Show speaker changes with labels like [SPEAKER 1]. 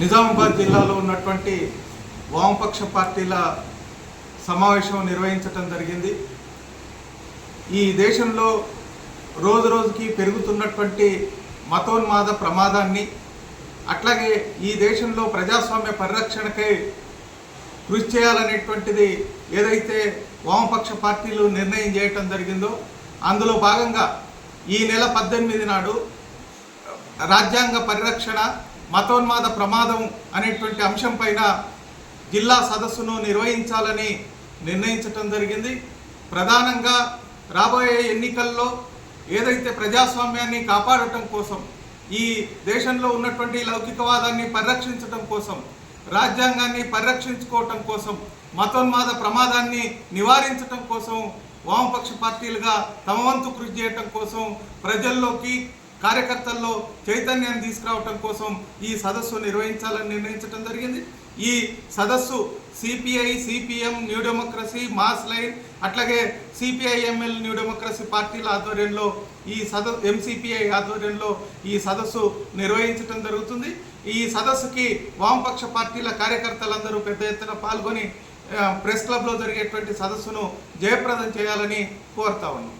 [SPEAKER 1] నిజామాబాద్ జిల్లాలో ఉన్నటువంటి వామపక్ష పార్టీల సమావేశం నిర్వహించటం జరిగింది. ఈ దేశంలో రోజు రోజుకి పెరుగుతున్నటువంటి మతోన్మాద ప్రమాదాన్ని అట్లాగే ఈ దేశంలో ప్రజాస్వామ్య పరిరక్షణకై కృషి చేయాలనేటువంటిది ఏదైతే వామపక్ష పార్టీలు నిర్ణయం చేయటం జరిగిందో అందులో భాగంగా ఈ నెల పద్దెనిమిది నాడు రాజ్యాంగ పరిరక్షణ మతోన్మాద ప్రమాదం అనేటువంటి అంశం పైన జిల్లా సదస్సును నిర్వహించాలని నిర్ణయించటం జరిగింది. ప్రధానంగా రాబోయే ఎన్నికల్లో ఏదైతే ప్రజాస్వామ్యాన్ని కాపాడటం కోసం ఈ దేశంలో ఉన్నటువంటి లౌకికవాదాన్ని పరిరక్షించటం కోసం రాజ్యాంగాన్ని పరిరక్షించుకోవటం కోసం మతోన్మాద ప్రమాదాన్ని నివారించటం కోసం వామపక్ష పార్టీలుగా తమ వంతు కృషి చేయటం కోసం ప్రజల్లోకి కార్యకర్తల్లో చైతన్యాన్ని తీసుకురావటం కోసం ఈ సదస్సు నిర్వహించాలని నిర్ణయించడం జరిగింది. ఈ సదస్సు CPI CPM new democracy mass line అట్లాగే సిపిఐఎంఎల్ న్యూ డెమోక్రసీ పార్టీల ఆధ్వర్యంలో ఈ సద ఎంసిపిఐ ఆధ్వర్యంలో ఈ సదస్సు నిర్వహించడం జరుగుతుంది. ఈ సదస్సుకి వామపక్ష పార్టీల కార్యకర్తలందరూ పెద్ద ఎత్తున పాల్గొని ప్రెస్ క్లబ్లో జరిగేటువంటి సదస్సును జయప్రదం చేయాలని కోరుతా ఉన్నాం.